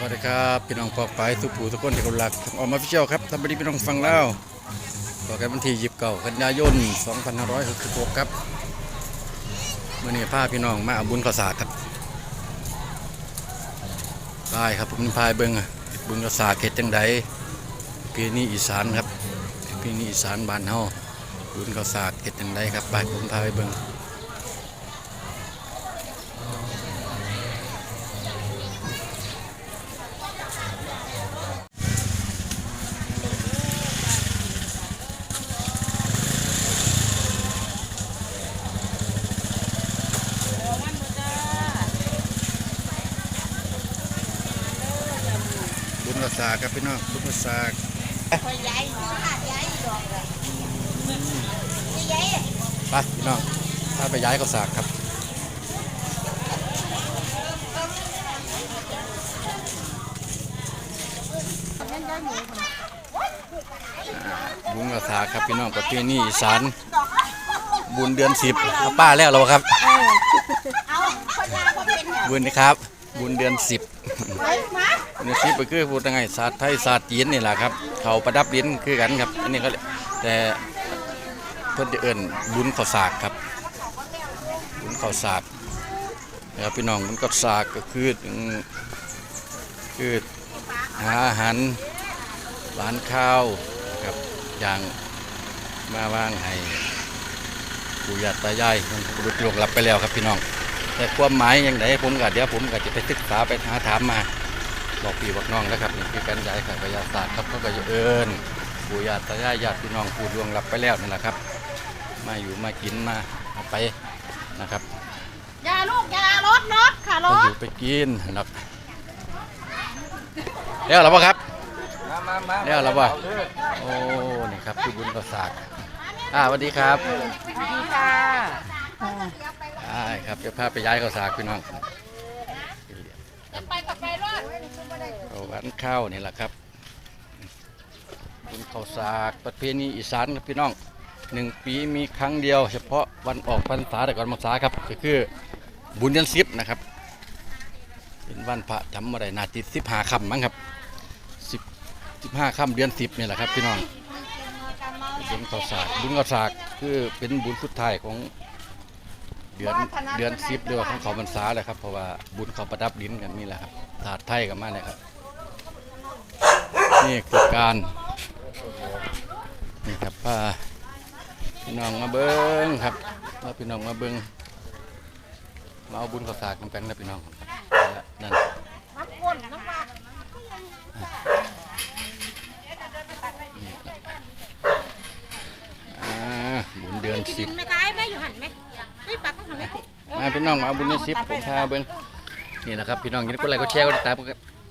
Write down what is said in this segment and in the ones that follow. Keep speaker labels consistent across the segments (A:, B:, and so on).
A: วัสดีครับพี่น้องปอกไปสุผูทุกคนที่กำลังออกมาพิเชียวครับทำไปดีพี่น้องฟังแล้วต่อกันวันที่ยิบเก่ากันยายน2566ครับเมื่อนี้พาพี่น้องมาอาบุญข้าวสากครับพายครับผมพายเบิ้งอะบุญข้าวสากเขตจังใดพี่นี่อีสานครับพี่นี่อีสานบ้านเฮาบุญข้าวสากเขตจังใดครับไปผมพาไปเบิ้ง สากครับพี่น้องบุญข้าวสาก
B: คอยย้ายหนูหาดย้ายดอกเลยนี่ย้าย
A: ไปพี่น้องถ้าไปย้ายข้าวสากครับบุญข้าวสากครับพี่น้องประเพณีอีสานบุญเดือนสิบเอาป้าแล้วเหราครับ
B: เอาคนยาพอเป็นเนี่ย
A: บุญนะครับ บุญเดือนสิบ
B: ไปมา
A: เดือนสิบก็คือพูดยังไงศาสตร์ไทยศาสตร์จีนนี่แหละครับ เขาประดับดินคือกันครับ อันนี้ก็แต่เพิ่อนจะเอิ่นบุญข้าวสากครับ บุญข้าวสากนะครับพี่น้องบุญข้าวสากก็คือคือหาอาหารร้านข้าวครับอย่างมาวางให้ปู่ย่าตายายมันรุดลงรับไปแล้วครับพี่น้อง แต่ความหมายอย่างไรผมก็เดี๋ยวผมก็จะไปศึกษาไปหาถามมา บอกพี่บอกน้องนะครับนี่คือการย้ายขายยาศาสตร์ครับเขาก็จะเอิญปู่ย่าตายายญาติพี่น้องผู้ดวงรับไปแล้วนี่แหละครับ มาอยู่มากินมาเอาไปนะครับ
B: ยาลูกยารถรถค่ะร
A: ไปอ
B: ถ
A: ยู่ไปกินนะครับแล้วหรือเปล่าครับ
C: มามามา
A: แล้วหรือเปล่าโอ้นี่ครับพี่บุญประสากอ่าสวัสดีครับ
B: ดีค่ะ
A: อ่าครับจะพาไปย้ายข้าวสากพี่น้อง
B: ไปกับไป
A: เอาหวานข้าวนี่แหละครับบุญข้าวสากประเพณีอีสานครับพี่น้องหนึ่งปีมีครั้งเดียว เฉพาะวันออกพรรษาแต่ก่อนพรรษาครับก็คือบุญเดือนสิบนะครับ เป็นวันพระจำอะไรนาจิตสิบห้าคำมั้งครับสิบสิบห้าคำเดือนสิบนี่แหละครับพี่น้องบุญข้าวสากบุญข้าวสากคือเป็นบุญสุดท้ายของ เดือนเดือนสิบหรือว่าของเขาพรรษาเลยครับเพราะว่าบุญเขาประดับดินกันนี่แหละครับถาดไทยกันมาเลยครับ นี่คือการนี่ครับพาพี่น้องมาเบิ้งครับพาพี่น้องมาเบิ้งมาเอาบุญข้าวสากกันนะพี่น้องนั่นบุญเดือนสิบ
B: ม่ปักต้องทำไหม
A: มาพี่น้องมาเอาบุญเดือนสิบผมพาเบิ้งนี่นะครับพี่น้องอยินดีกดไลค์กดแชร์กดติดตาม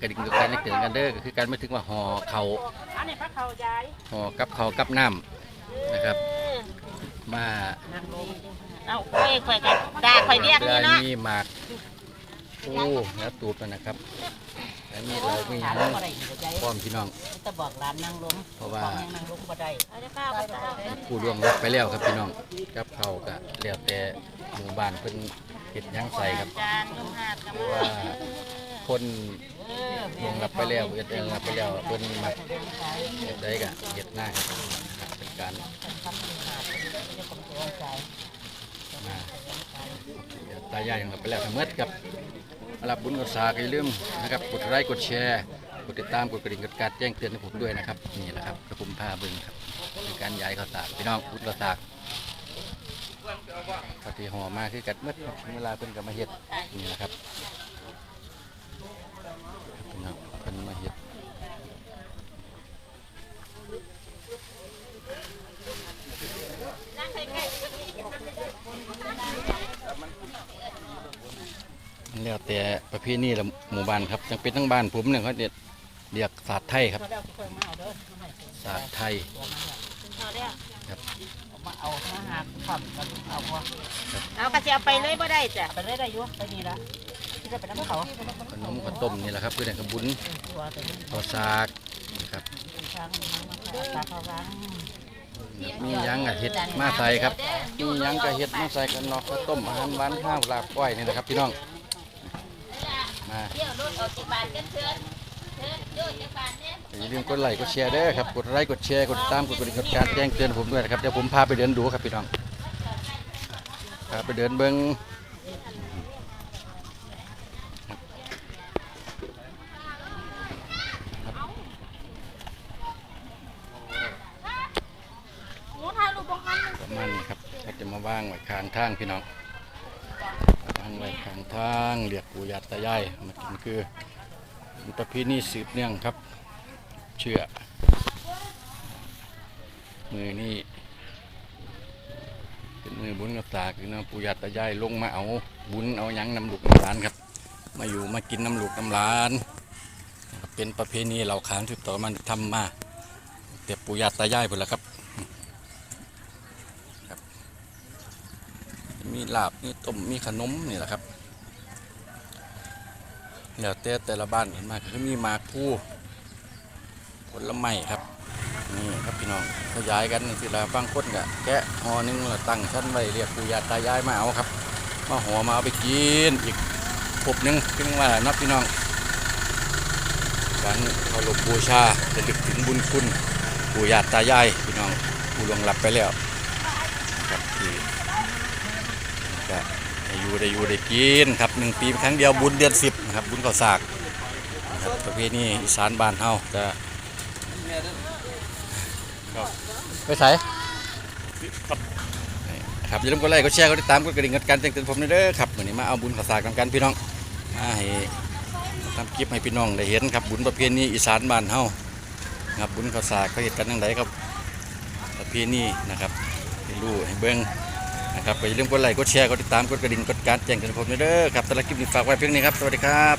A: กระดิ่งกดการเล็กเตือนกันเด้อก็คือการไม่ถึงว่าห่อเขา
B: อันนี้พระเขาย้าย
A: ห่อกับเขาวกับน้ำนะครับมา
B: เอาเอ้ยข่อยกันด่าข่อยเรียก
A: เดือ
B: นี่เนาะ
A: มีหมากโอ้แล้วตูดมันนะครับ แล้วมีเรามีหยังพร้อมพี่น้อง
D: จะบอกร้านนั่งลง
A: เพราะว่า
D: บอกนั่งลงบ่ได้
B: เอาได้ข้าวกับข้าว
A: ผู้ล่วงรับไปแล้วครับพี่น้องกับเขาวก็แล้วแต่หมู่บ้านเพิ่นเฮ็ดหยังใส่ครับ
B: จานลงหาดกับ
A: เพราะว่าคนลงรับไปแล้วเฮ็ดหยังรับไปแล้วเพิ่นมักเฮ็ดได้ก็เฮ็ดหน้าครับเป็นการมาตายายยังรับไปแล้วทั้งหมดครับสำห รับบุญกษาก็อย่าลืมนะครับกดไลค์กดแชร์กดติดตามกดกระดิ่งกดการแจ้งเตือนให้ผมด้วยนะครับนี่แหละครับกระผมผ้าเบิ้งครับในการย้ายข้าวสากพี่น้องบุญกษาปฏิหอมาคือกัดเมื่อเวลาเป็นก็มาเฮ็ดนี่แหละครับเพิ่นเอาเพิ่นมาเฮ็ดมัน แล้วแต่ประเพณีละหมู่บ้านครับจังเป็นทั้งบ้านผมเนี่ยเขาเรียกเรียกศาสตร์ไทยครับศาสตร์ไทย
D: เอามาเอามาหาขับกันเอา
B: เอากระเจียวไปเลยบ่ได้จ้ะ
D: ไปเลยได้ยู่ไปนี่ละที่จะไปน้ำเขา
A: ขนมข้าวต้มนี่แหละครับคือแต่กระบุญ
D: ตัวแต่นี่
A: ข้าวสากนะครับมียังกับเห็ดมาใส่ครับมียังกับเห็ดมาใส่กันนาะข้าวต้มอาหารหวานข้าวลาบก้อยนี่นะครับพี่น้อง มา
B: เที่ยวรถออกจากบ้านกันเชิญ
A: อย่าลืมกดไลค์กดแชร์เด้อครับกดไลค์กดแชร์กดติดตามกดกระดิ่งกดการแจ้งเตือนผมด้วยนะครับเดี๋ยวผมพาไปเดินดูครับพี่น้องพาไปเดินเบิ้ง
B: หมูถ่ายรูปบ้างมัน
A: ประมาณนี้ครับก็จะมาว่างไว้ข้างทางพี่น้อง ว้ข้างทางเรียกปู่ย่าตายายมากินคือเป็นประเพณีสืบเนื่องครับ เชื่อ มือนี่เป็นมือบุญกับตาคือน้องปู่ย่าตายายลงมาเอาบุญเอายังน้ำลูกน้ำหลานครับ มาอยู่มากินน้ำลูกน้ำหลาน เป็นประเพณีเราขานสืบต่อมาทำมาแต่ปู่ย่าตายายหมดแล้วครับ มีลาบมีต้มมีขนมนี่แหละครับแล้วแต่แต่ละบ้านเห็นมากคือมีหมากผู้ผลไม้ครับนี่ครับพี่น้องขยายกันสิละบางคนก็แกะห่อนึงล้วตั้งชั้นไว้เรียกปู่ย่าตายายมาเอาครับมาห่อมาเอาไปกินอีกพบหนึงขึ้นว่านับพี่น้องการเคารพบูชาจะลึกถึงบุญคุณปู่ย่าตายายพี่น้องผู้ลวงลับไปแล้วครับที่ ก็ได้อยู่ได้อยู่ได้กินครับหนึ่งปีครั้งเดียวบุญเดือนสิบนะครับบุญข้าวสากนะครับประเพณีอีสานบ้านเฮาจะครับไปใส่ครับอย่าลืมกดไลค์กดแชร์กดติดตามกดกระดิ่งกดการแจ้งเตือนผมด้วยเด้อครับวันนี้มาเอาบุญข้าวสากนำกันพี่น้องมาให้ทำคลิปให้พี่น้องได้เห็นครับบุญประเพณีอีสานบ้านเฮาครับบุญข้าวสากเขาเห็นกันยังไงครับประเพณีนะครับให้รู้ให้เบิ่ง นะครับอย่าลืมกดไลค์กดแชร์กดติดตามกดกระดิ่งกดการแจ้งเตือนผมด้วยเด้อครับสำหรับคลิปนี้ฝากไว้เพียงนี้ครับ สวัสดีครับ